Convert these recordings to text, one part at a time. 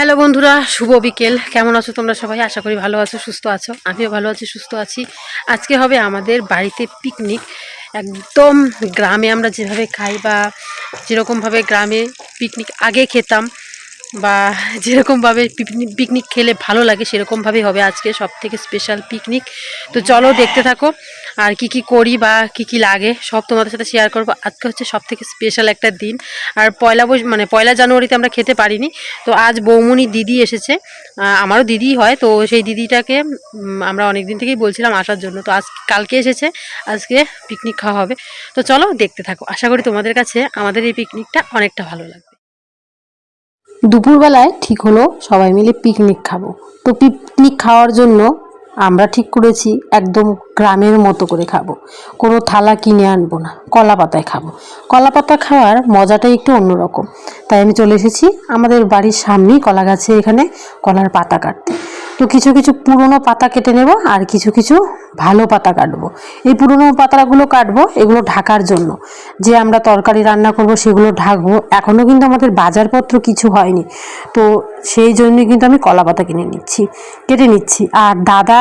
Hello বন্ধুরা, শুভ বিকেল। কেমন আছো তোমরা সবাই? আশা করি ভালো আছো, সুস্থ আছো। আমিও ভালো আছি, সুস্থ আছি। আজকে হবে আমাদের বাড়িতে পিকনিক একদম গ্রামে আমরা যেভাবে খাই বা যেরকমভাবে গ্রামে পিকনিক আগে খেতাম বা যেরকমভাবে পিকনিক পিকনিক খেলে ভালো লাগে, সেরকমভাবেই হবে আজকে সব থেকে স্পেশাল পিকনিক তো চলো দেখতে থাকো, আর কি কি করি বা কি কি লাগে, সব তোমাদের সাথে শেয়ার করব। আজকে হচ্ছে সব থেকে স্পেশাল একটা দিন। আর পয়লা বৈশ মানে পয়লা জানুয়ারিতে আমরা খেতে পারিনি। তো আজ বৌমনি দিদি এসেছে। আমারও দিদি হয়, তো সেই দিদিটাকে আমরা অনেক দিন থেকেই বলছিলাম আসার জন্য। তো আজ, কালকে এসেছে, আজকে পিকনিক খাওয়া হবে। তো চলো দেখতে থাকো। আশা করি তোমাদের কাছে আমাদের এই পিকনিকটা অনেকটা ভালো লাগবে। দুপুরবেলায় ঠিক হলো, সবাই মিলে পিকনিক খাব। তো পিকনিক খাওয়ার জন্য আমরা ঠিক করেছি একদম গ্রামের মতো করে খাব। কোনো থালা কিনে আনব না, কলা পাতায় খাব। কলা পাতা খাওয়ার মজাটাই একটু অন্যরকম। তাই আমি চলে এসেছি আমাদের বাড়ির সামনেই কলা গাছে এখানে কলার পাতা কাটতে। তো কিছু কিছু পুরনো পাতা কেটে নেব আর কিছু কিছু ভালো পাতা কাটবো। এই পুরনো পাতাগুলো কাটবো, এগুলো ঢাকার জন্য। যে আমরা তরকারি রান্না করব সেগুলো ঢাকবো। এখনও কিন্তু আমাদের বাজারপত্র কিছু হয়নি। তো সেই জন্যই কিন্তু আমি কলা পাতা কিনে নিচ্ছি, কেটে নিচ্ছি। আর দাদা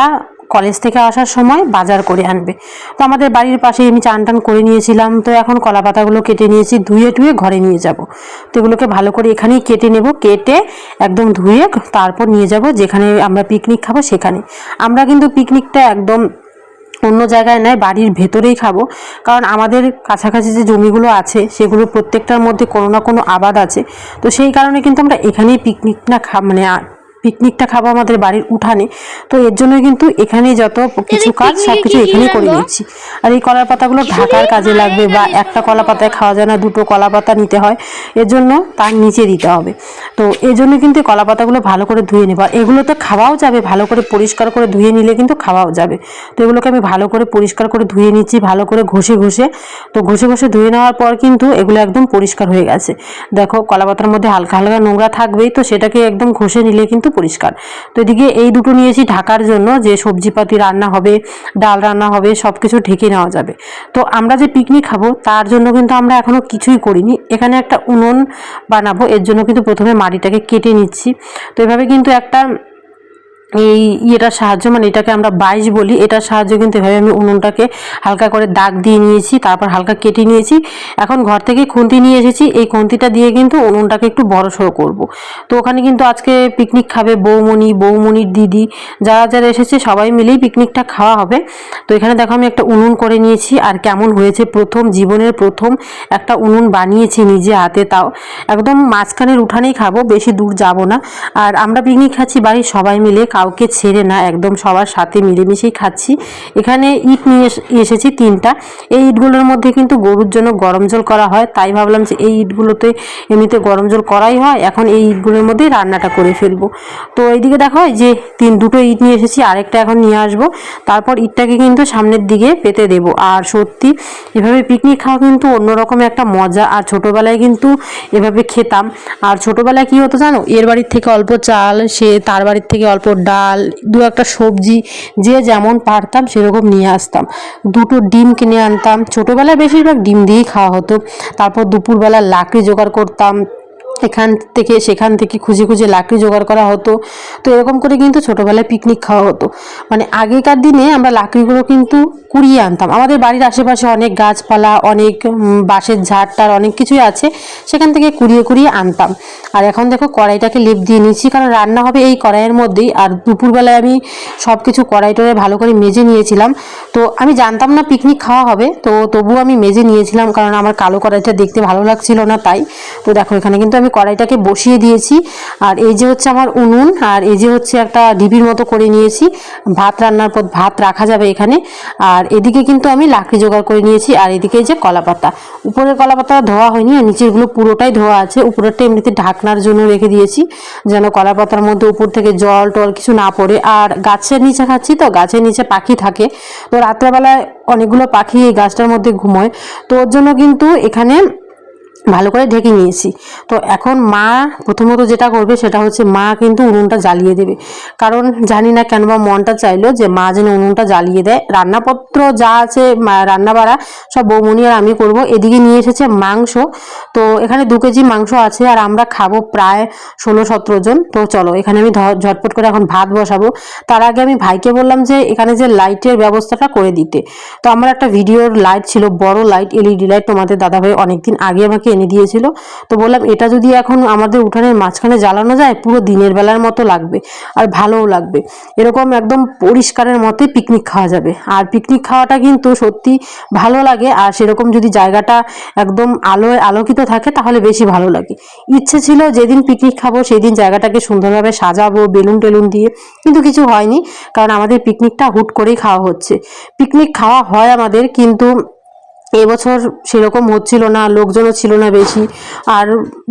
কলেজ থেকে আসার সময় বাজার করে আনবে। তো আমাদের বাড়ির পাশে আমি চান টান করে নিয়েছিলাম। তো এখন কলা পাতাগুলো কেটে নিয়েছি, ধুয়ে টুয়ে ঘরে নিয়ে যাব। তো এগুলোকে ভালো করে এখানেই কেটে নেব। কেটে একদম ধুয়ে তারপর নিয়ে যাব যেখানে আমরা পিকনিক খাব সেখানে। আমরা কিন্তু পিকনিকটা একদম অন্য জায়গায় নয়, বাড়ির ভেতরেই খাব। কারণ আমাদের কাছাকাছি যে জমিগুলো আছে, সেগুলো প্রত্যেকটার মধ্যে কোনো না কোনো আবাদ আছে। তো সেই কারণে কিন্তু আমরা এখানেই পিকনিক না খা মানে পিকনিকটা খাব আমাদের বাড়ির উঠানে। তো এর জন্য কিন্তু এখানেই যত কিছু কাজ সব কিছু এখানেই করে নিচ্ছি। আর এই কলার পাতাগুলো ঢাকার কাজে লাগবে বা একটা কলা পাতায় খাওয়া যায় না দুটো কলা পাতা নিতে হয়। এর জন্য তার নিচে দিতে হবে। তো এই জন্য কিন্তু এই কলা পাতাগুলো ভালো করে ধুয়ে নেব। এগুলো তো খাওয়াও যাবে ভালো করে পরিষ্কার করে ধুয়ে নিলে কিন্তু খাওয়াও যাবে। তো এগুলোকে আমি ভালো করে পরিষ্কার করে ধুয়ে নিচ্ছি ভালো করে ঘষে ঘষে। তো ঘষে ঘষে ধুয়ে নেওয়ার পর কিন্তু এগুলো একদম পরিষ্কার হয়ে গেছে। দেখো কলা পাতার মধ্যে হালকা হালকা নোংরা থাকবেই তো সেটাকে একদম ঘষে নিলে কিন্তু পরিষ্কার। তো এদিকে এই দুটো নিয়েছি ঢাকার জন্য, যে সবজিপাতি রান্না হবে, ডাল রান্না হবে সব কিছু ঢেকে নেওয়া যাবে। তো আমরা যে পিকনিক খাব, তার জন্য কিন্তু আমরা এখনও কিছুই করিনি। এখানে একটা উনুন বানাবো, এর জন্য কিন্তু প্রথমে মাটিটাকে কেটে নিচ্ছি। তো এভাবে কিন্তু একটা এই ইয়েটার সাহায্য মানে এটাকে আমরা বাইশ বলি, এটার সাহায্যে কিন্তু এভাবে আমি উনুনটাকে হালকা করে দাগ দিয়ে নিয়েছি, তারপর হালকা কেটে নিয়েছি। এখন ঘর থেকে খুন্তি নিয়ে এসেছি, এই খুন্তিটা দিয়ে কিন্তু উনুনটাকে একটু বড় সড়ো করব। তো ওখানে কিন্তু আজকে পিকনিক খাবে বৌমণি, বৌমণির দিদি, যারা যারা এসেছে সবাই মিলেই পিকনিকটা খাওয়া হবে। তো এখানে দেখো আমি একটা উনুন করে নিয়েছি, আর কেমন হয়েছে প্রথম, জীবনের প্রথম একটা উনুন বানিয়েছি নিজে হাতে, তাও একদম মাঝখানের উঠানেই খাব, বেশি দূর যাব না। আর আমরা পিকনিক খাচ্ছি বাড়ির সবাই মিলে কাউকে ছেড়ে না, একদম সবার সাথে মিলেমিশেই খাচ্ছি। এখানে ইট নিয়ে এস- এসেছি তিনটা। এই ইটগুলোর মধ্যে কিন্তু গরুর জন্য গরম জল করা হয়। তাই ভাবলাম যে এই ইটগুলোতে এমনিতে গরম জল করাই হয়। এখন এই ইটগুলোর মধ্যেই রান্নাটা করে ফেলব। তো এইদিকে দেখো যে তিন, দুটো ইট নিয়ে এসেছি, আরেকটা এখন নিয়ে আসব। তারপর ইটটাকে কিন্তু সামনের দিকে পেতে দেব। আর সত্যি, এভাবে পিকনিক খাওয়া কিন্তু অন্যরকম একটা মজা। আর ছোটোবেলায় কিন্তু এভাবে খেতাম। আর ছোটোবেলায় কী হতো জানো? এর বাড়ির থেকে অল্প চাল, সে তার বাড়ির থেকে অল্প ডাল, দু একটা সবজি, যে যেমন পারতাম সেরকম নিয়ে আসতাম। দুটো ডিম কিনে আনতাম। ছোটোবেলায় বেশিরভাগ ডিম দিয়েই খাওয়া হতো। তারপর দুপুরবেলা লাকড়ি জোগাড় করতাম এখান থেকে সেখান থেকে খুঁজে খুঁজে লাকড়ি জোগাড় করা হতো। তো এরকম করে কিন্তু ছোটোবেলায় পিকনিক খাওয়া হতো। মানে আগেকার দিনে আমরা লাকড়িগুলো কিন্তু কুড়িয়ে আনতাম। আমাদের বাড়ির আশেপাশে অনেক গাছপালা, অনেক বাঁশের ঝাড় টার অনেক কিছুই আছে। সেখান থেকে কুড়িয়ে কুড়িয়ে আনতাম। আর এখন দেখো কড়াইটাকে লেপ দিয়ে নিয়েছি, কারণ রান্না হবে এই কড়াইয়ের মধ্যেই। আর দুপুরবেলায় আমি সব কিছু কড়াই টড়াই ভালো করে মেজে নিয়েছিলাম। তো আমি জানতাম না পিকনিক খাওয়া হবে। তো তবুও আমি মেজে নিয়েছিলাম, কারণ আমার কালো কড়াইটা দেখতে ভালো লাগছিল না তাই। তো দেখো এখানে কিন্তু আমি কড়াইটাকে বসিয়ে দিয়েছি। আর এই যে হচ্ছে আমার উনুন, আর এই যে হচ্ছে একটা ঢিপির মতো করে নিয়েছি। ভাত রান্নার পর ভাত রাখা যাবে এখানে। আর এদিকে কিন্তু আমি লাকড়ি জোগাড় করে নিয়েছি, আর এদিকে যে কলা পাতা। উপরের কলা পাতা ধোয়া হয়নি, আর নিচেরগুলো পুরোটাই ধোয়া আছে। উপরেরটা এমনিতে ঢাকনার জন্য রেখে দিয়েছি, যেন কলা পাতার মধ্যে উপর থেকে জল টল কিছু না পড়ে। আর গাছের নিচে খাচ্ছি তো, গাছের নিচে পাখি থাকে। তো রাত্রেবেলায় অনেকগুলো পাখি এই গাছটার মধ্যে ঘুমোয়। তো ওর জন্য কিন্তু এখানে ভালো করে ঢেকে নিয়েছি। তো এখন মা প্রথমত যেটা করবে সেটা হচ্ছে মা কিন্তু উনুনটা জ্বালিয়ে দেবে। কারণ জানি না কেন বা মনটা চাইলো যে মা যেন উনুনটা জ্বালিয়ে দেয়। রান্নাপত্র যা আছে, মা- রান্না বাড়া সব বৌমনি আর আমি করব। এদিকে নিয়ে এসেছে মাংস। তো এখানে দু কেজি মাংস আছে আর আমরা খাব প্রায় ষোলো সতেরো জন। তো চলো এখানে আমি ঝটপট করে এখন ভাত বসাবো। তার আগে আমি ভাইকে বললাম যে এখানে যে লাইটের ব্যবস্থাটা করে দিতে। তো আমার একটা ভিডিওর লাইট ছিল, বড় লাইট, এলইডি লাইট তোমাদের দাদাভাই অনেকদিন আগে আমাকে এনে দিয়েছিল। তো বললাম, এটা যদি এখন আমাদের উঠানের মাঝখানে জ্বালানো যায়, পুরো দিনের বেলার মতো লাগবে আর ভালোও লাগবে। এরকম একদম পরিষ্কারের মতে পিকনিক খাওয়া যাবে। আর পিকনিক খাওয়াটা কিন্তু সত্যি ভালো লাগে। আর সেরকম যদি জায়গাটা একদম আলোয় আলোকিত থাকে, তাহলে বেশি ভালো লাগে। ইচ্ছে ছিল যেদিন পিকনিক খাব সেই দিন জায়গাটাকে সুন্দরভাবে সাজাবো, বেলুন টেলুন দিয়ে। কিন্তু কিছু হয়নি, কারণ আমাদের পিকনিকটা হুট করেই খাওয়া হচ্ছে। পিকনিক খাওয়া হয় আমাদের, কিন্তু এবছর সেরকম হচ্ছিল না, লোকজনও ছিল না বেশি, আর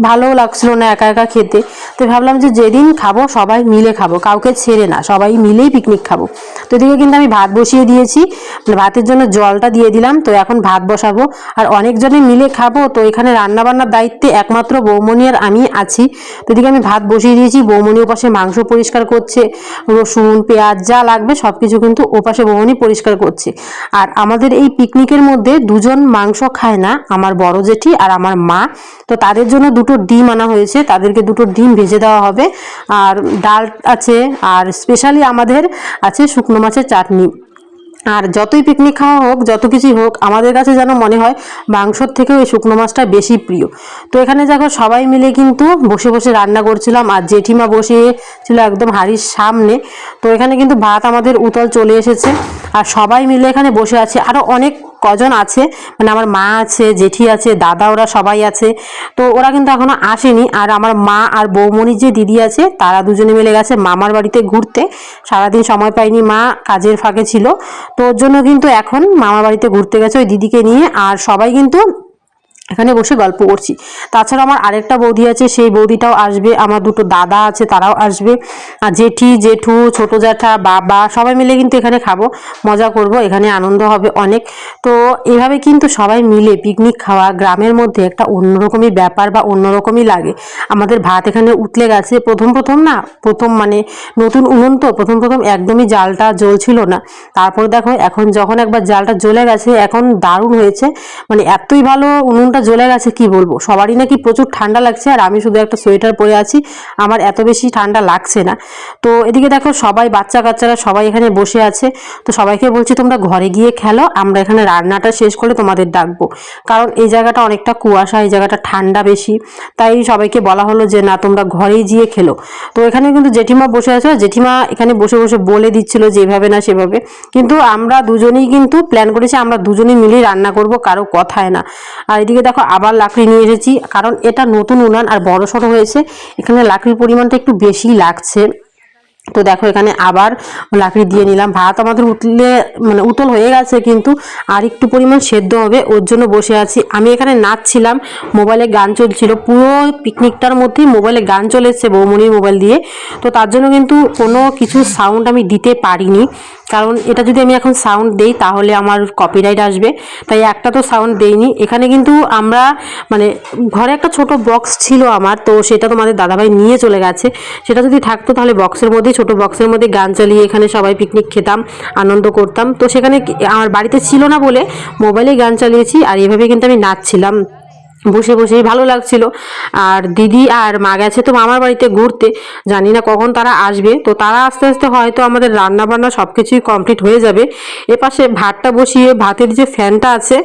ভালোও লাগছিল না একা একা খেতে। তো ভাবলাম যে যেদিন খাব সবাই মিলে খাব, কাউকে ছেড়ে না, সবাই মিলেই পিকনিক খাব। তো এদিকে কিন্তু আমি ভাত বসিয়ে দিয়েছি মানে ভাতের জন্য জলটা দিয়ে দিলাম, তো এখন ভাত বসাবো। আর অনেকজনে মিলে খাব, তো এখানে রান্নাবান্নার দায়িত্বে একমাত্র বৌমনি আর আমি আছি। তো এদিকে আমি ভাত বসিয়ে দিয়েছি বৌমনি ওপাশে মাংস পরিষ্কার করছে, রসুন, পেঁয়াজ যা লাগবে সব কিছু কিন্তু ওপাশে বৌমনি পরিষ্কার করছে। আর আমাদের এই পিকনিকের মধ্যে দুজন মাংস খায় না, আমার বড় জেঠি আর আমার মা, তো তাদের জন্য দুটো ডিম আনা হয়েছে। তাদেরকে দুটো ডিম ভেজে দেওয়া হবে। আর ডাল আছে, আর স্পেশালি আমাদের আছে শুকনো মাছের চাটনি। আর যতই পিকনিক খাওয়া হোক, যত কিছুই হোক, আমাদের কাছে যেন মনে হয় মাংসর থেকে ওই শুকনো মাছটা বেশি প্রিয়। তো এখানে দেখো সবাই মিলে কিন্তু বসে বসে রান্না করছিলাম, আর জেঠিমা বসে ছিল একদম হাড়ির সামনে। তো এখানে কিন্তু ভাত আমাদের উতল চলে এসেছে, আর সবাই মিলে এখানে বসে আছে। আরও অনেক কজন আছে? মানে আমার মা আছে, জেঠি আছে, দাদা ওরা সবাই আছে। তো ওরা কিন্তু এখনও আসেনি। আর আমার মা আর বৌমনির যে দিদি আছে, তারা দুজনে মিলে গেছে মামার বাড়িতে ঘুরতে। সারাদিন সময় পায়নি মা, কাজের ফাঁকে ছিল। তো ওর জন্য কিন্তু এখন মামার বাড়িতে ঘুরতে গেছে ওই দিদিকে নিয়ে। আর সবাই কিন্তু এখানে বসে গল্প করছি। তাছাড়া আমার আরেকটা বৌদি আছে, সেই বৌদিটাও আসবে। আমার দুটো দাদা আছে, তারাও আসবে। আর জেঠি, জেঠু, ছোট জ্যাঠা, বাবা, সবাই মিলে কিন্তু এখানে খাব। মজা করব, এখানে আনন্দ হবে অনেক। তো এভাবে কিন্তু সবাই মিলে পিকনিক খাওয়া গ্রামের মধ্যে একটা অন্যরকমই ব্যাপার বা অন্যরকমই লাগে। আমাদের ভাত এখানে উতলে গেছে। প্রথম প্রথম না, প্রথম মানে নতুন উনুন তো, প্রথম প্রথম একদমই জালটা জ্বলছিল না। তারপর দেখো, এখন যখন একবার জালটা জ্বলে গেছে, এখন দারুণ হয়েছে। মানে এতই ভালো উনুনটা জ্বলে গেছে কি বলব? সবারই নাকি প্রচুর ঠান্ডা লাগছে, আর আমি শুধু একটা সোয়েটার পরে আছি। আমার এত বেশি ঠান্ডা লাগছে না। তো এদিকে দেখো সবাই, বাচ্চা কাচ্চারা সবাই এখানে বসে আছে। তো সবাইকে বলছি, তোমরা ঘরে গিয়ে খেলো, আমরা এখানে রান্নাটা শেষ করে তোমাদের ডাকবো। কারণ এই জায়গাটা অনেকটা কুয়াশা, এই জায়গাটা ঠান্ডা বেশি। তাই সবাইকে বলা হলো যে, না, তোমরা ঘরেই গিয়ে খেলো। তো এখানে কিন্তু জেঠিমা বসে আছে। জেঠিমা এখানে বসে বসে বলে দিচ্ছিল যে, এভাবে না, সেভাবে। কিন্তু আমরা দুজনেই কিন্তু প্ল্যান করেছি, আমরা দুজনেই মিলেই রান্না করব, কারও কথায় না। আর এদিকে দেখো আবার লাকড়ি নিয়ে এসেছি, কারণ এটা নতুন উনান আর বড় সড়ো হয়েছে। এখানে লাকড়ির পরিমাণটা একটু বেশি লাগছে। তো দেখো এখানে আবার লাকড়ি দিয়ে নিলাম। ভাত আমাদের উতলে মানে উতল হয়ে গেছে কিন্তু আর একটু পরিমাণ সেদ্ধ হবে, ওর জন্য বসে আছি। আমি এখানে নাচছিলাম, মোবাইলে গান চলছিল। পুরো পিকনিকটার মধ্যেই মোবাইলে গান চলে এসছে বৌমনির মোবাইল দিয়ে। তো তার জন্য কিন্তু কোনো কিছু সাউন্ড আমি দিতে পারিনি। কারণ এটা যদি আমি এখন সাউন্ড দেই, তাহলে আমার কপিরাইট আসবে। তাই একটা তো সাউন্ড দেইনি। এখানে কিন্তু আমরা মানে ঘরে একটা ছোট বক্স ছিল আমার, তো সেটা তোমাদের দাদাভাই নিয়ে চলে গেছে। সেটা যদি থাকতো, তাহলে বক্সের মধ্যে ছোট বক্সের মধ্যে গান চালিয়ে এখানে সবাই পিকনিক খেতাম, আনন্দ করতাম। তো সেখানে আমার বাড়িতে ছিল না বলে মোবাইলে গান চালিয়েছি, আর এভাবে কিন্তু আমি নাচছিলাম। বসে বসেই ভালো লাগছিল। আর দিদি আর মা গেছে তো মামার বাড়িতে ঘুরতে। জানি না কখন তারা আসবে। তো তারা আস্তে আস্তে হয়তো আমাদের রান্না বান্না সব কিছুই কমপ্লিট হয়ে যাবে। এপাশে ভাতটা বসিয়ে ভাতের যে ফ্যানটা আছে,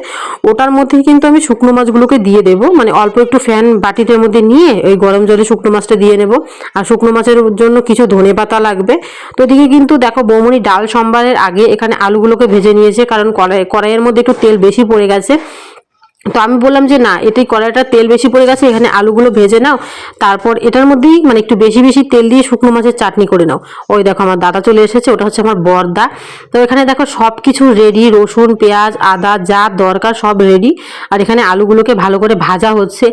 ওটার মধ্যেই কিন্তু আমি শুকনো মাছগুলোকে দিয়ে দেব। মানে অল্প একটু ফ্যান বাটিটার মধ্যে নিয়ে ওই গরম জলে শুকনো মাছটা দিয়ে নেব। আর শুকনো মাছের জন্য কিছু ধনে পাতা লাগবে। তো এদিকে কিন্তু দেখো বৌমনি ডাল সম্বারের আগে এখানে আলুগুলোকে ভেজে নিয়েছে। কারণ কড়াই, কড়াইয়ের মধ্যে একটু তেল বেশি পড়ে গেছে। তো আমি বললাম যে না, এতেই কড়াইটা তেল বেশি পড়ে গেছে, এখানে আলুগুলো ভেজে নাও। তারপর এটার মধ্যেই মানে একটু বেশি বেশি তেল দিয়ে শুকনো মাছের চাটনি করে নাও। ওই দেখো আমার দাদা চলে এসেছে, ওটা হচ্ছে আমার বর্দা। তো এখানে দেখো সব কিছু রেডি রসুন, পেঁয়াজ, আদা যা দরকার সব রেডি আর এখানে আলুগুলোকে ভালো করে ভাজা হচ্ছে।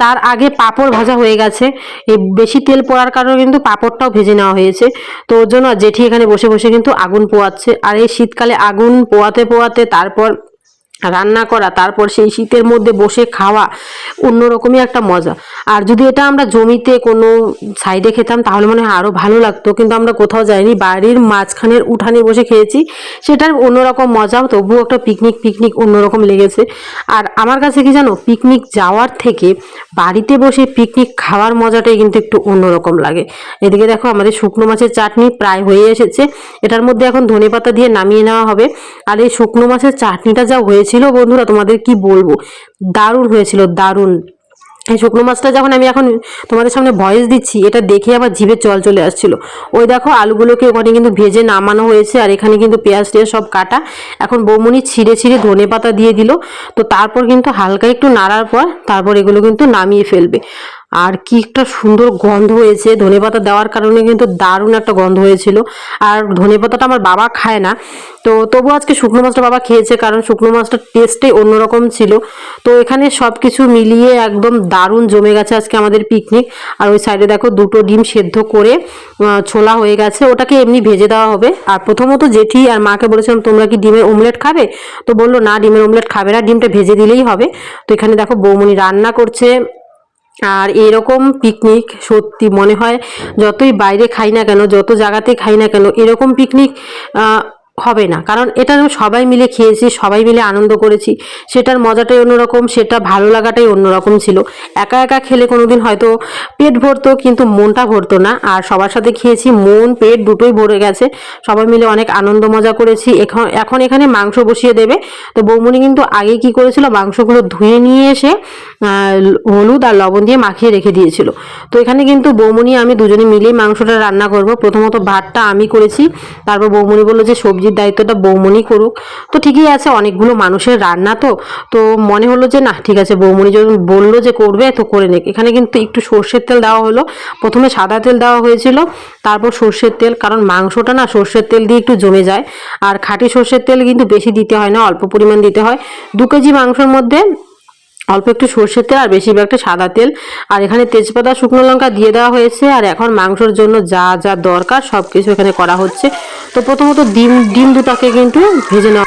তার আগে পাঁপড় ভাজা হয়ে গেছে। এই বেশি তেল পড়ার কারণে কিন্তু পাঁপড়টাও ভেজে নেওয়া হয়েছে। তো ওর জন্য জেঠি এখানে বসে বসে কিন্তু আগুন পোয়াচ্ছে। আর এই শীতকালে আগুন পোয়াতে পোয়াতে তারপর রান্না করা, তারপর সেই শীতের মধ্যে বসে খাওয়া, অন্যরকমই একটা মজা। আর যদি এটা আমরা জমিতে কোনো সাইডে খেতাম, তাহলে মনে হয় আরও ভালো লাগতো। কিন্তু আমরা কোথাও যাইনি, বাড়ির মাঝখানের উঠানে বসে খেয়েছি, সেটার অন্যরকম মজা, তবুও একটা পিকনিক পিকনিক অন্যরকম লেগেছে। আর আমার কাছে কি জানো পিকনিক যাওয়ার থেকে বাড়িতে বসে পিকনিক খাওয়ার মজাটাই কিন্তু একটু অন্যরকম লাগে। এদিকে দেখো, আমাদের শুকনো মাছের চাটনি প্রায় হয়ে এসেছে। এটার মধ্যে এখন ধনেপাতা দিয়ে নামিয়ে নেওয়া হবে। আর এই শুকনো মাছের চাটনিটা যা হয়েছিল বন্ধুরা, তোমাদের কি বলব? দারুণ হয়েছিল, দারুণ। এই শুকনো মাছটা যখন আমি এখন তোমাদের সামনে ভয়েস দিচ্ছি, এটা দেখে আমার জিভে জল চলে আসছিল। ওই দেখো, আলুগুলোকে ওখানে কিন্তু ভেজে নামানো হয়েছে, আর এখানে কিন্তু পেঁয়াজ টেয়াজ সব কাটা। এখন বৌমনি ছিঁড়ে ছিঁড়ে ধনে পাতা দিয়ে দিল। তো তারপর কিন্তু হালকা একটু নাড়ার পর তারপর এগুলো কিন্তু নামিয়ে ফেলবে। আর কি একটা সুন্দর গন্ধ হয়েছে। ধনেপাতা দেওয়ার কারণে কিন্তু দারুণ একটা গন্ধ হয়েছিল। আর ধনেপাতাটা আমার বাবা খায় না। তো তবু আজকে শুকনো মাছটা বাবা খেয়েছে কারণ শুকনো মাছটার টেস্টই অন্যরকম ছিল। তো এখানে সব কিছু মিলিয়ে একদম দারুণ জমে গেছে আজকে আমাদের পিকনিক আর ওই সাইডে দেখো দুটো ডিম সেদ্ধ করে ছোলা হয়ে গেছে। ওটাকে এমনি ভেজে দেওয়া হবে। আর প্রথমত জেঠি আর মাকে বলেছিলাম, তোমরা কি ডিমের অমলেট খাবে? তো বলল, না, ডিমের অমলেট খাবে না। ডিমটা ভেজে দিলেই হবে। তো এখানে দেখো বৌমনি রান্না করছে। আর এরকম পিকনিক সত্যি মনে হয় যতই বাইরে খাই না কেন, যত জায়গাতে খাই না কেন, এরকম পিকনিক হবে না। কারণ এটা সবাই মিলে খেয়েছি, সবাই মিলে আনন্দ করেছি। সেটার মজাটাই অন্যরকম, সেটা ভালো লাগাটাই অন্যরকম ছিল। একা একা খেলে কোনোদিন হয়তো পেট ভরতো, কিন্তু মনটা ভরতো না। আর সবার সাথে খেয়েছি, মন, পেট দুটোই ভরে গেছে। সবাই মিলে অনেক আনন্দ মজা করেছি। এখন এখন এখানে মাংস বসিয়ে দেবে। তো বৌমনি কিন্তু আগে কি করেছিল, মাংসগুলো ধুয়ে নিয়ে এসে হলুদ আর লবণ দিয়ে মাখিয়ে রেখে দিয়েছিল। তো এখানে কিন্তু বৌমনি, আমি দুজনে মিলেই মাংসটা রান্না করব। প্রথমত ভাতটা আমি করেছি। তারপর বৌমনি বলল যে সবজির দায়িত্বটা বৌমনি করুক। তো ঠিকই আছে, অনেকগুলো মানুষের রান্না তো। তো মনে হলো যে, না, ঠিক আছে, বৌমনি যখন বলল যে করবে, তো করে নেক। এখানে কিন্তু একটু সর্ষের তেল দেওয়া হলো। প্রথমে সাদা তেল দেওয়া হয়েছিল, তারপর সর্ষের তেল, কারণ মাংসটা না সর্ষের তেল দিয়ে একটু জমে যায়। আর খাঁটি সর্ষের তেল কিন্তু বেশি দিতে হয় না, অল্প পরিমাণ দিতে হয়। দু কেজি মাংসের মধ্যে অল্প একটু সর্ষের তেল আর বেশিরভাগটা সাদা তেল। আর এখানে তেজপাতা শুকনো লঙ্কা দিয়ে দেওয়া হয়েছে। আর এখন মাংসর জন্য যা যা দরকার সব কিছু এখানে করা হচ্ছে। তো প্রথমত ডিম ডিম দুটাকে কিন্তু ভেজে নেওয়া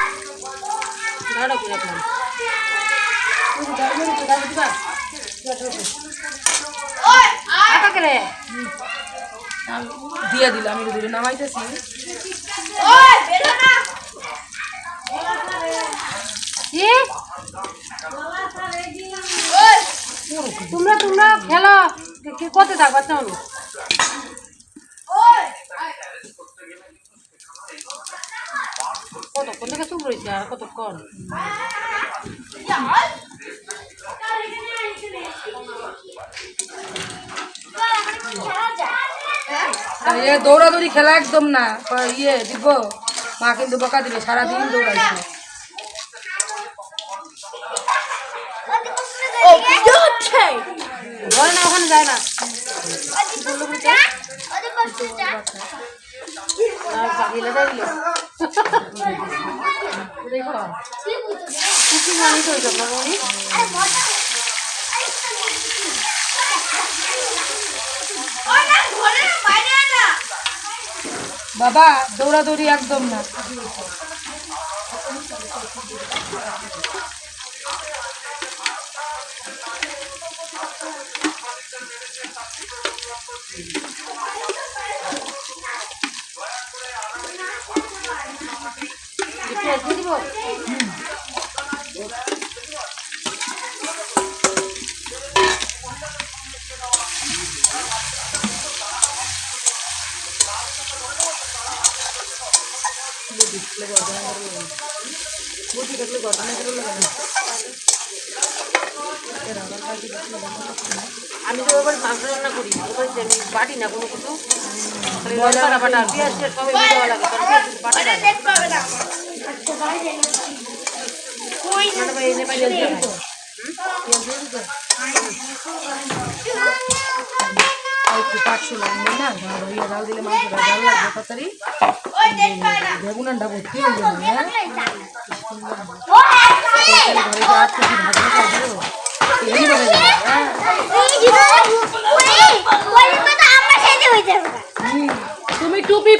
দিয়ে দিল আমি নামাইতেছি। তোমরা তোমরা খেলো। কত থাক বাচ্চা মানুষ কতক্ষণ থেকে চুপ রয়েছে আর কতক্ষণ? দৌড়াদৌড়ি খেলা একদম না। ইয়ে দিব। মা কিন্তু বকা দিবে, সারাদিন দৌড়াইছে। বলে না ওখানে যায় না। বাবা দৌড়াদৌড়ি একদম না। আমি তো এবার মাংস রান্না করি এবার যে আমি বাটি না কোনো কিছু। বাটা পেঁয়াজ সবই দেওয়া লাগে পেঁয়াজ বাটা বেগুনানটা ভর্তি হয়ে যাবে হ্যাঁ ঘরে যে আট কেজি ভাত মাখা দিও, তেলই বেড়ে যাবে, হ্যাঁ? হুম, তুমি টুপি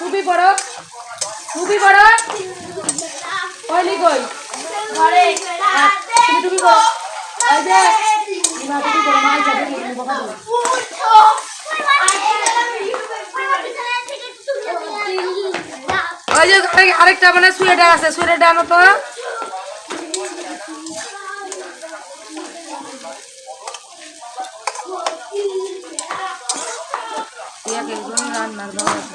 টুপি পরো টুপি পরো কইলি কই আরেক- আরেকটা মানে সোয়েটার আছে সোয়েটারটা আনো তো এক একজন রান্নার দাওয়া আছে।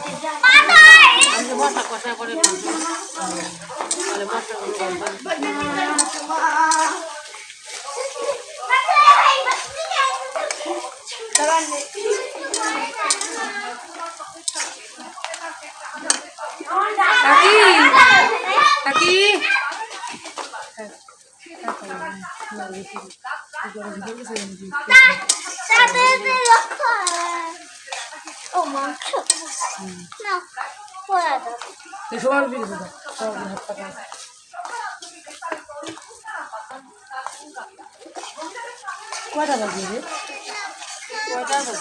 কাকি? সবার দাও সবার হাত পাতা কয়টা বাজে রে কয়টা বাজে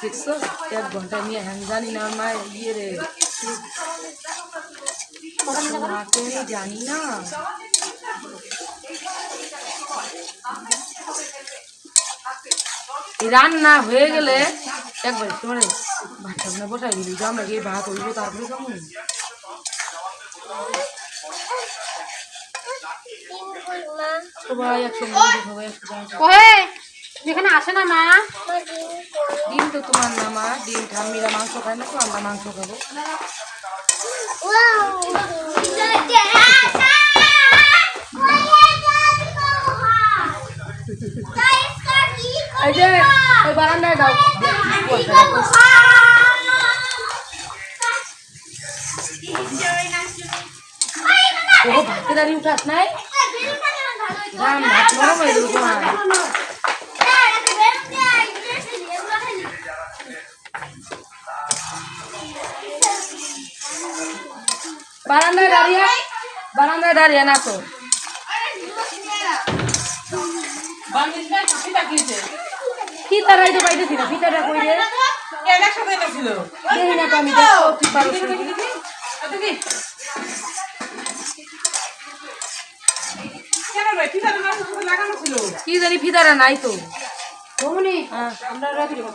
দেখছ এক ঘণ্টা নিয়ে হ্যাঁ জানি না মা ইয়ে রে? মাকে আমি জানি না রান্না হয়ে গেলে একবার তোমার ভাত টান্না বসাই দিলি তো আমরা গিয়ে ভাত হইব তারপরে কেমন সবাই একসঙ্গে বসে সবাই একসঙ্গে যেখানে আসে না মা? ডিম তো তোমার না মা ডিম ঠাম্মিরা মাংস খায় না তো আমরা মাংস খাব। ওই বারান্দায় দাও ও ভাতের আড়ি উঠাস নাই ভাত নরম হয়ে যাবে তোমার। বারান্দায় দাঁড়িয়ে বারান্দায় দাঁড়িয়ে না তো। ফিতার আইতে পাইতেছি না ফিতাটা কই রে? দেখি না তো আমি, দেখো কি জানি ফিতারা নাই তো। হ্যাঁ। হব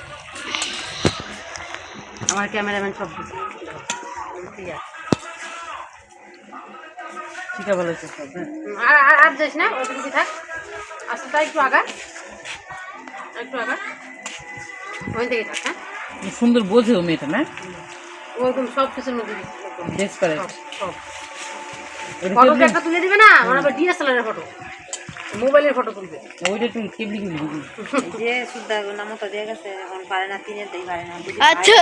আমার ক্যামেরাম্যান সব ঠিক আছে বলেছে। আর আর যাস না ওইটুকু থাক? আস্তে তাই একটু আগা একটু আগা ওই থেকে থাক হ্যাঁ? সুন্দর বোঝে ও মেয়েটা না? ওরকম সব কিছুর মধ্যে করে। সব সব। ফটো একটা তুলে দিবে না আমার আবার ডিএসএলআর ফটো। মোবাইলের ফটো তুলবে। ওইটা তুমি কেবলি কেবলি যে সুদ্ধা নামতা দিয়ে গেছে এখন পারে না তিনের দিকে পারে না আচ্ছা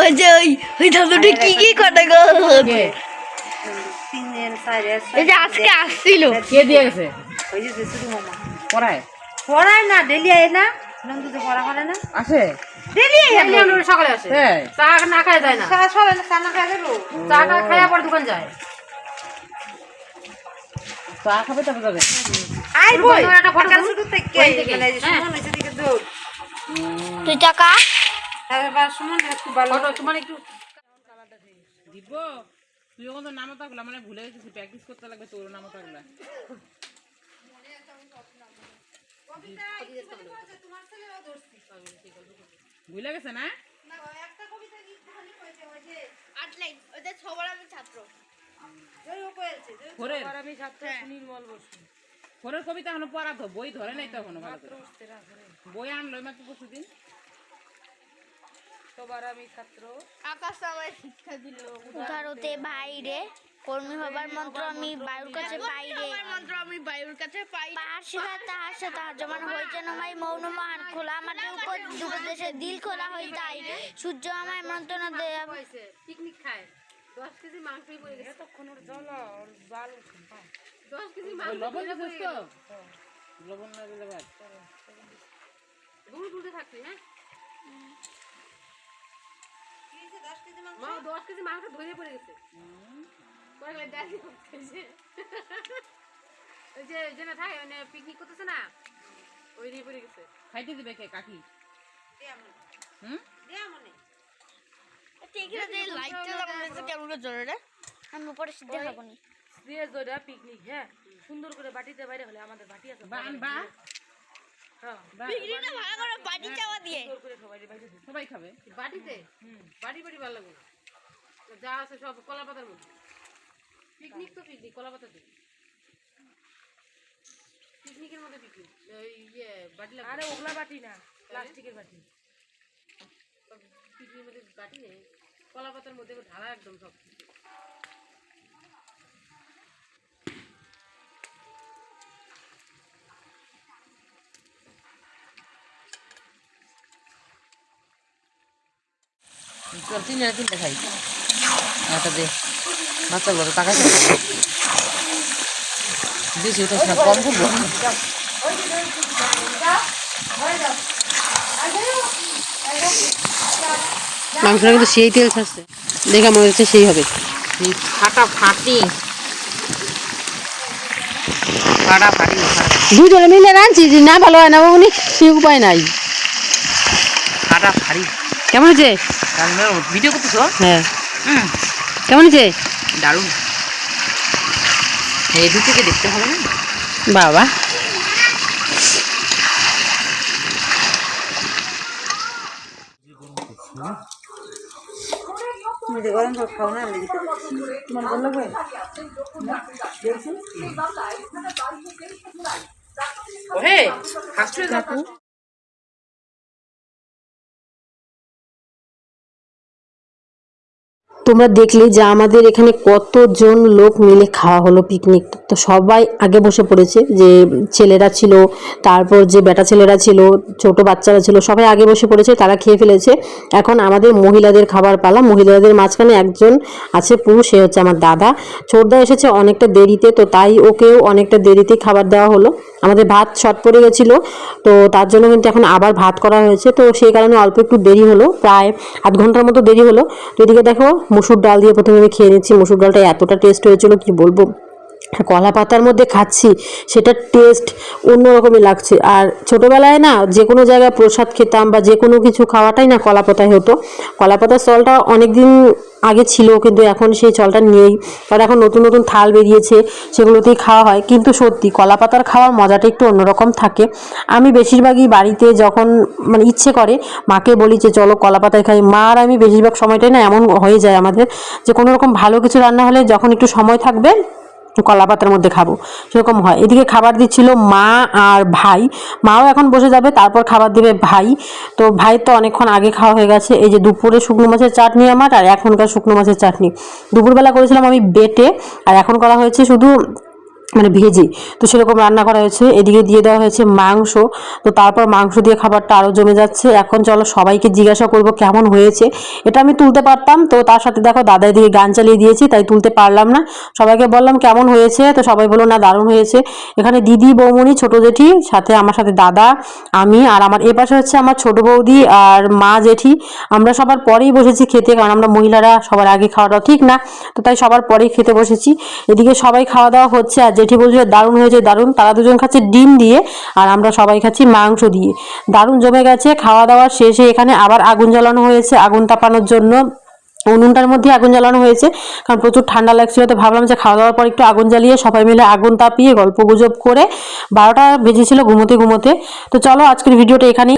ওই যে ওই ওই দাদুটি কি কি করে গো? দিন এই যে আজকে আসছিল। কে দিয়ে গেছে? ওই যে শুধু মামা। পড়ায়? পড়ায় না ডেলি আয় না। নন্দু তো পড়া করে না। আসে? ডেলি আয় সকালে আসে। হ্যাঁ। চা না খায় যায় না। সকালে না সানা খাই দেবো চা খায় পর দোকান যায়। চা খাবে তারপর যাবে আই বই photo শুরু থেকে। মানে যে। সুমন হয়েছে দিকে দৌড়। তুই টাকা তারপর সুমন খুব ভালো। ফটো তোমার একটু দিব। তুই যখন তো নামতা গুলা মানে ভুলে গেছিস প্র্যাকটিস করতে লাগবে তোর নামতা গুলা ভুলে গেছে না? আমি ছাত্র। আমি ছাত্র নির্মল বসু। ফোরের কবিতা এখনও পড়া তো বই ধরে নাই তো এখনও ভালো করে। বই আনলো মাত্র পরশু দিন সবার আমি ছাত্র। আকাশ আমায় শিক্ষা দিল উদারতে বাইরে কর্মী হবার মন্ত্র আমি বায়ুর কাছে পাইরে মন্ত্র আমি বায়ুর কাছে পাই। পাহাড় শিখা তাহার সাথে তাহার জমান হই যেন মাই মৌন মহান খোলা মাটির উপর দেশে দিল খোলা হই তাই। সূর্য আমায় মন্ত্রণা দেয় পিকনিক খায়। দশ কেজি মাংসই পড়ে গেছে। এতক্ষণ ওর জল ওর দশ কেজি ওই লবণ দিছিস তো? লবণ না দিলে ভাত গুঁড়ো তুলতে থাকবি হ্যাঁ? মা দশ কেজি মাংস ধরে পড়ে গেছে। পরে গেলে ডালি ওই যে ওই থাকে মানে পিকনিক করতেছে না ওই দিয়ে পড়ে গেছে। খাইতে দিবে কে কাকি? হুম? দেয়া মনে। লাইটটা লাগানো কেমন করে জ্বলে রে? আমি উপরে সিদ্ধে খাব নি। দিয়ে জোড়া পিকনিক হ্যাঁ? সুন্দর করে বাটিতে বাইরে হলে আমাদের বাটি আছে বান বা হ্যাঁ পিকনিকটা ভালো করে বাটি চাওয়া দিয়ে। সবাই বাইরে দিই। সবাই খাবে? বাটিতে? বাটি বাটি ভালো লাগবে যা আছে সব কলা পাতার মধ্যে। পিকনিক তো পিকনিক কলা পাতা দিয়ে পিকনিকের মধ্যে পিকনিক ওই ইয়ে বাটি লাগবে। আরে ওগুলা বাটি না প্লাস্টিকের বাটি। পিকনিকের মধ্যে বাটি নেই। কলা পাতার মধ্যে ঢালা একদম সব। চল তিন তিনটে খাই। একটা দে। বাচ্চাগুলো টাকা দিয়েছি ওটা না কম করব? মাংসটা কিন্তু সেই তেল ছাড়ছে। দেখে মনে হচ্ছে সেই হবে। ফাটা ফাটি। ফাটা ফাটি দুজনে মিলে রাঁধছি যে না ভালো হয় না উনি সে উপায় নাই। ফাটা ফাটি। কেমন হয়েছে? ভিডিও করতেছো? হ্যাঁ। কেমন হয়েছে? দারুণ। এই থেকে দেখতে হবে না? বাবা। গরম জল খাও না তোমার ভালো লাগবে তোমরা দেখলে যে আমাদের এখানে কতজন লোক মিলে খাওয়া হলো পিকনিক তো সবাই আগে বসে পড়েছে যে ছেলেরা ছিল, তারপর যে বেটা ছেলেরা ছিল, ছোট বাচ্চারা ছিল, সবাই আগে বসে পড়েছে, তারা খেয়ে ফেলেছে। এখন আমাদের মহিলাদের খাবার পালা, মহিলাদের মাঝখানে একজন আছে পুরুষ, সে হচ্ছে আমার দাদা। ছোটদা এসেছে অনেকটা দেরিতে, তো তাই ওকেও অনেকটা দেরিতে খাবার দেওয়া হলো। আমাদের ভাত শর্ট পড়ে গেছিল, তো তার জন্য কিন্তু এখন আবার ভাত করা হয়েছে, তো সেই কারণে অল্প একটু দেরি হলো, প্রায় আধ ঘণ্টার মতো দেরি হলো। তো এদিকে দেখো মুসুর ডাল দিয়ে প্রথমে আমি খেয়ে নিচ্ছি। মুসুর ডালটা এতটা টেস্ট হয়েছিল কি বলব? কলা পাতার মধ্যে খাচ্ছি, সেটার টেস্ট অন্যরকমই লাগছে। আর ছোটোবেলায় না যে কোনো জায়গায় প্রসাদ খেতাম বা যে কোনো কিছু খাওয়াটাই না কলা পাতায় হতো। কলা পাতার চলটা অনেক দিন আগে ছিল, কিন্তু এখন সেই চলটা নেই। কারণ এখন নতুন নতুন থাল বেরিয়েছে, সেগুলোতেই খাওয়া হয়। কিন্তু সত্যি কলা পাতার খাওয়ার মজাটা একটু অন্যরকম থাকে। আমি বেশিরভাগই বাড়িতে যখন মানে ইচ্ছে করে, মাকে বলি যে, চলো কলা পাতায় খাই। মা আর আমি বেশিরভাগ সময়টাই না এমন হয়ে যায় আমাদের যে, কোনো রকম ভালো কিছু রান্না হলে যখন একটু সময় থাকবে কলা পাতার মধ্যে খাব, সেরকম হয়। এদিকে খাবার দিচ্ছিল মা আর ভাই। মাও এখন বসে যাবে, তারপর খাবার দেবে ভাই। তো ভাই তো অনেকক্ষণ আগে খাওয়া হয়ে গেছে। এই যে দুপুরে শুকনো মাছের চাটনি আমার আর এখনকার শুকনো মাছের চাটনি। দুপুরবেলা করেছিলাম আমি বেটে, আর এখন করা হয়েছে শুধু মানে ভেজে। তো সেরকম রান্না করা হয়েছে। এদিকে দিয়ে দেওয়া হয়েছে মাংস। তো তারপর মাংস দিয়ে খাবারটা আরও জমে যাচ্ছে। এখন চলো সবাইকে জিজ্ঞাসা করব কেমন হয়েছে। এটা আমি তুলতে পারতাম। তো তার সাথে দেখো দাদা এদিকে গান চালিয়ে দিয়েছি, তাই তুলতে পারলাম না। সবাইকে বললাম কেমন হয়েছে? তো সবাই বলল, না, দারুণ হয়েছে। এখানে দিদি, বৌমণি, ছোটো জেঠি, সাথে আমার সাথে দাদা, আমি আর আমার এ পাশে হচ্ছে আমার ছোট বৌদি আর মা জেঠি। আমরা সবার পরেই বসেছি খেতে, কারণ আমরা মহিলারা সবার আগে খাওয়াটা ঠিক না। তো তাই সবার পরেই খেতে বসেছি। এদিকে সবাই খাওয়া দাওয়া হচ্ছে আর জেঠি বলছে, দারুণ হয়েছে, দারুণ। তারা দুজন খাচ্ছে ডিম দিয়ে আর আমরা সবাই খাচ্ছি মাংস দিয়ে। দারুণ জমে গেছে, খাওয়া দাওয়া শেষে এখানে আবার আগুন জ্বালানো হয়েছে, আগুন তাপানোর জন্য। উনুনটার মধ্যে আগুন জ্বালানো হয়েছে, কারণ প্রচুর ঠান্ডা লাগছিল, তো ভাবলাম যে খাওয়া দাওয়ার পর একটু আগুন জ্বালিয়ে সবাই মিলে আগুন তাপিয়ে গল্প গুজব করে বারোটা বেজেছিল ঘুমোতে ঘুমোতে। তো চলো আজকের ভিডিওটা এখানেই